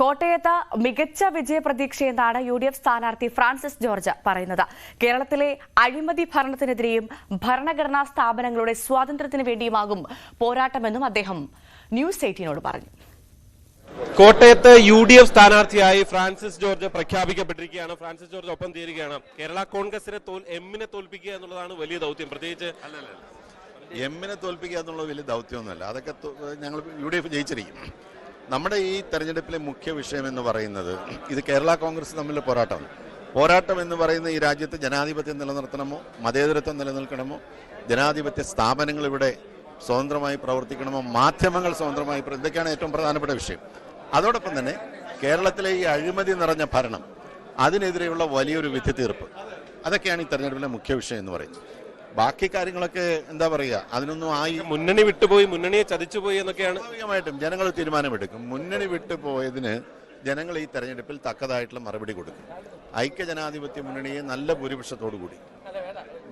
കോട്ടയത്ത് മികച്ച വിജയപ്രതീക്ഷയെന്നാണ് യു ഡി എഫ് സ്ഥാനാർത്ഥി ഫ്രാൻസിസ് ജോർജ് പറയുന്നത്. കേരളത്തിലെ അഴിമതി ഭരണത്തിനെതിരെയും ഭരണഘടനാ സ്ഥാപനങ്ങളുടെ സ്വാതന്ത്ര്യത്തിന് വേണ്ടിയുമാകും പോരാട്ടമെന്നും അദ്ദേഹം ന്യൂസ് എയ്റ്റീനോട് പറഞ്ഞു. കോട്ടയത്ത് യു ഡി എഫ് സ്ഥാനാർത്ഥിയായി ഫ്രാൻസിസ് ജോർജ് പ്രഖ്യാപിക്കപ്പെട്ടിരിക്കുകയാണ്. ഫ്രാൻസിസ് ജോർജ് ഒപ്പം തീരുകയാണ്. കേരള കോൺഗ്രസിനെ തോൽ എമ്മിനെ തോൽപ്പിക്കുക എന്നുള്ളതാണ് വലിയ ദൗത്യം. പ്രത്യേകിച്ച് എമ്മിനെ തോൽപ്പിക്കുക എന്നുള്ള വലിയ ദൗത്യമൊന്നുമല്ല. അതൊക്കെ ഞങ്ങൾ യു ഡി എഫ് ജയിച്ചിരിക്കും. നമ്മുടെ ഈ തെരഞ്ഞെടുപ്പിലെ മുഖ്യ വിഷയം എന്ന് പറയുന്നത് ഇത് കേരള കോൺഗ്രസ് തമ്മിലുള്ള പോരാട്ടം പോരാട്ടം എന്ന് പറയുന്ന ഈ രാജ്യത്ത് ജനാധിപത്യം നിലനിർത്തണമോ മതേതരത്വം നിലനിൽക്കണമോ ജനാധിപത്യ സ്ഥാപനങ്ങൾ ഇവിടെ സ്വതന്ത്രമായി പ്രവർത്തിക്കണമോ മാധ്യമങ്ങൾ സ്വതന്ത്രമായി ഇതൊക്കെയാണ് ഏറ്റവും പ്രധാനപ്പെട്ട വിഷയം. അതോടൊപ്പം തന്നെ കേരളത്തിലെ ഈ അഴിമതി നിറഞ്ഞ ഭരണം അതിനെതിരെയുള്ള വലിയൊരു വിധി തീർപ്പ് അതൊക്കെയാണ് ഈ തെരഞ്ഞെടുപ്പിലെ മുഖ്യ വിഷയം എന്ന് പറയുന്നത്. ബാക്കി കാര്യങ്ങളൊക്കെ എന്താ പറയുക അതിനൊന്നും ആയി മുന്നണി വിട്ടുപോയി മുന്നണിയെ ചതിച്ചുപോയി എന്നൊക്കെയാണ്. സ്വാഭാവികമായിട്ടും ജനങ്ങൾ തീരുമാനമെടുക്കും. മുന്നണി വിട്ടുപോയതിന് ജനങ്ങൾ ഈ തെരഞ്ഞെടുപ്പിൽ തക്കതായിട്ടുള്ള മറുപടി കൊടുക്കും. ഐക്യ ജനാധിപത്യ മുന്നണിയെ നല്ല ഭൂരിപക്ഷത്തോടു കൂടി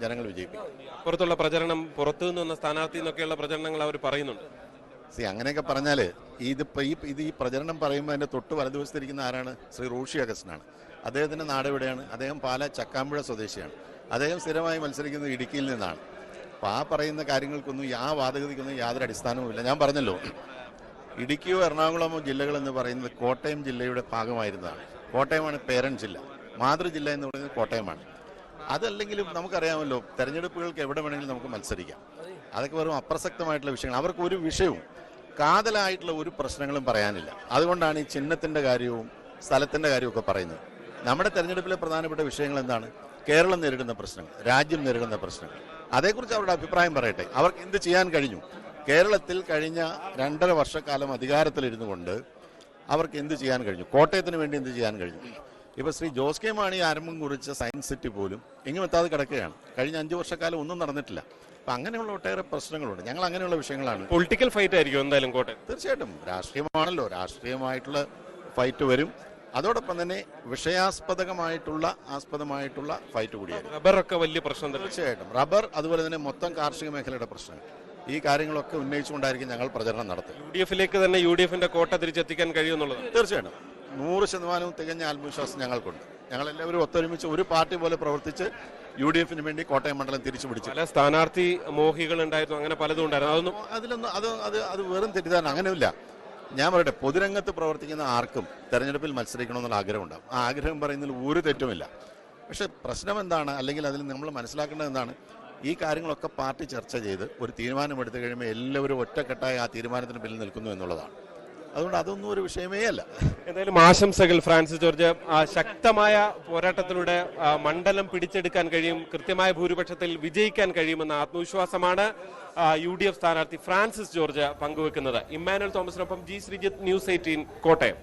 ജനങ്ങൾ വിജയിപ്പിക്കും. പുറത്തുള്ള പ്രചരണം പുറത്തു നിന്ന് വന്ന സ്ഥാനാർത്ഥി എന്നൊക്കെയുള്ള പ്രചരണങ്ങൾ അവർ പറയുന്നുണ്ട്. സി അങ്ങനെയൊക്കെ പറഞ്ഞാൽ ഇതിപ്പോൾ ഈ ഇത് ഈ പ്രചരണം പറയുമ്പോൾ എന്റെ തൊട്ട് വലതുവശത്തിരിക്കുന്ന ആരാണ്? ശ്രീ റൂഷി അഗസ്റ്റനാണ്. അദ്ദേഹത്തിന്റെ നാട് എവിടെയാണ് അദ്ദേഹം പാല ചക്കാമ്പുഴ സ്വദേശിയാണ്. അദ്ദേഹം സ്ഥിരമായി മത്സരിക്കുന്നത് ഇടുക്കിയിൽ നിന്നാണ്. അപ്പോൾ ആ പറയുന്ന കാര്യങ്ങൾക്കൊന്നും ആ വാദഗതിക്കൊന്നും യാതൊരു അടിസ്ഥാനവുമില്ല. ഞാൻ പറഞ്ഞല്ലോ ഇടുക്കിയോ എറണാകുളമോ ജില്ലകളെന്ന് പറയുന്നത് കോട്ടയം ജില്ലയുടെ ഭാഗമായിരുന്നതാണ്. കോട്ടയമാണ് പേരന്റ് ജില്ല. മാതൃജില്ല എന്ന് പറയുന്നത് കോട്ടയമാണ്. അതല്ലെങ്കിലും നമുക്കറിയാമല്ലോ തെരഞ്ഞെടുപ്പുകൾക്ക് എവിടെ വേണമെങ്കിലും നമുക്ക് മത്സരിക്കാം. അതൊക്കെ വെറും അപ്രസക്തമായിട്ടുള്ള വിഷയങ്ങൾ. അവർക്ക് ഒരു വിഷയവും കാതലായിട്ടുള്ള ഒരു പ്രശ്നങ്ങളും പറയാനില്ല. അതുകൊണ്ടാണ് ഈ ചിഹ്നത്തിന്റെ കാര്യവും സ്ഥലത്തിന്റെ കാര്യവും ഒക്കെ പറയുന്നത്. നമ്മുടെ തെരഞ്ഞെടുപ്പിലെ പ്രധാനപ്പെട്ട വിഷയങ്ങൾ എന്താണ്? കേരളം നേരിടുന്ന പ്രശ്നങ്ങൾ രാജ്യം നേരിടുന്ന പ്രശ്നങ്ങൾ. അതേക്കുറിച്ച് അവരുടെ അഭിപ്രായം പറയട്ടെ. അവർക്ക് എന്ത് ചെയ്യാൻ കഴിഞ്ഞു? കേരളത്തിൽ കഴിഞ്ഞ രണ്ടര വർഷക്കാലം അധികാരത്തിലിരുന്നു കൊണ്ട് അവർക്ക് എന്ത് ചെയ്യാൻ കഴിഞ്ഞു? കോട്ടയത്തിന് വേണ്ടി എന്ത് ചെയ്യാൻ കഴിഞ്ഞു? ഇപ്പോൾ ശ്രീ ജോസ് കെ മാണി ആരംഭം കുറിച്ച സയൻസ് സിറ്റി പോലും എങ്ങും എത്താതെ കിടക്കുകയാണ്. കഴിഞ്ഞ അഞ്ച് വർഷക്കാലം ഒന്നും നടന്നിട്ടില്ല. അപ്പം അങ്ങനെയുള്ള ഒട്ടേറെ പ്രശ്നങ്ങളുണ്ട്. ഞങ്ങൾ അങ്ങനെയുള്ള വിഷയങ്ങളാണ്. പൊളിറ്റിക്കൽ ഫൈറ്റ് ആയിരിക്കും എന്തായാലും കോട്ടയം തീർച്ചയായിട്ടും. രാഷ്ട്രീയമാണല്ലോ. രാഷ്ട്രീയമായിട്ടുള്ള ഫൈറ്റ് വരും. അതോടൊപ്പം തന്നെ വിഷയാസ്പദകമായിട്ടുള്ള ആസ്പദമായിട്ടുള്ള ഫൈറ്റ് കൂടിയായിരുന്നു. റബ്ബറൊക്കെ വലിയ പ്രശ്നം തീർച്ചയായിട്ടും. റബ്ബർ അതുപോലെ തന്നെ മൊത്തം കാർഷിക മേഖലയുടെ പ്രശ്നം. ഈ കാര്യങ്ങളൊക്കെ ഉന്നയിച്ചുകൊണ്ടായിരിക്കും ഞങ്ങൾ പ്രചരണം നടത്തുക. യു ഡി എഫിലേക്ക് തന്നെ യു ഡി എഫിന്റെ കോട്ട തിരിച്ചെത്തിക്കാൻ കഴിയുമെന്നുള്ളത്. തീർച്ചയായിട്ടും. നൂറ് ശതമാനവും തികഞ്ഞ ആത്മവിശ്വാസം ഞങ്ങൾക്കുണ്ട്. ഞങ്ങൾ എല്ലാവരും ഒത്തൊരുമിച്ച് ഒരു പാർട്ടി പോലെ പ്രവർത്തിച്ച് യു ഡി എഫിന് വേണ്ടി കോട്ടയം മണ്ഡലം തിരിച്ചു പിടിച്ചു പല സ്ഥാനാർത്ഥി മോഹികൾ ഉണ്ടായിരുന്നു അങ്ങനെ പലതും ഉണ്ടായിരുന്നു. അതൊന്നും അതിലൊന്നും അത് അത് അത് വെറും തെറ്റിദ്ധാരണ അങ്ങനെയില്ല ഞാൻ പറയട്ടെ പൊതുരംഗത്ത് പ്രവർത്തിക്കുന്ന ആർക്കും തെരഞ്ഞെടുപ്പിൽ മത്സരിക്കണമെന്നുള്ള ആഗ്രഹം ഉണ്ടാകും ആ ആഗ്രഹം പറയുന്നതിൽ ഒരു തെറ്റുമില്ല. പക്ഷെ പ്രശ്നം എന്താണ്? അല്ലെങ്കിൽ അതിൽ നമ്മൾ മനസ്സിലാക്കേണ്ടത് എന്താണ്? ഈ കാര്യങ്ങളൊക്കെ പാർട്ടി ചർച്ച ചെയ്ത് ഒരു തീരുമാനമെടുത്തു കഴിയുമ്പോൾ എല്ലാവരും ഒറ്റക്കെട്ടായി ആ തീരുമാനത്തിന് പിന്നിൽ നിൽക്കുന്നു എന്നുള്ളതാണ്. അതുകൊണ്ട് അതൊന്നും ഒരു വിഷയമേ അല്ല. എന്തായാലും ആശംസകൾ ഫ്രാൻസിസ് ജോർജ്. ശക്തമായ പോരാട്ടത്തിലൂടെ മണ്ഡലം പിടിച്ചെടുക്കാൻ കഴിയും കൃത്യമായ ഭൂരിപക്ഷത്തിൽ വിജയിക്കാൻ കഴിയുമെന്ന ആത്മവിശ്വാസമാണ് യു ഡി എഫ് സ്ഥാനാർത്ഥി ഫ്രാൻസിസ് ജോർജ് പങ്കുവെക്കുന്നത്. Emmanuel തോമസിനൊപ്പം G Sreejith news eighteen Kottayam.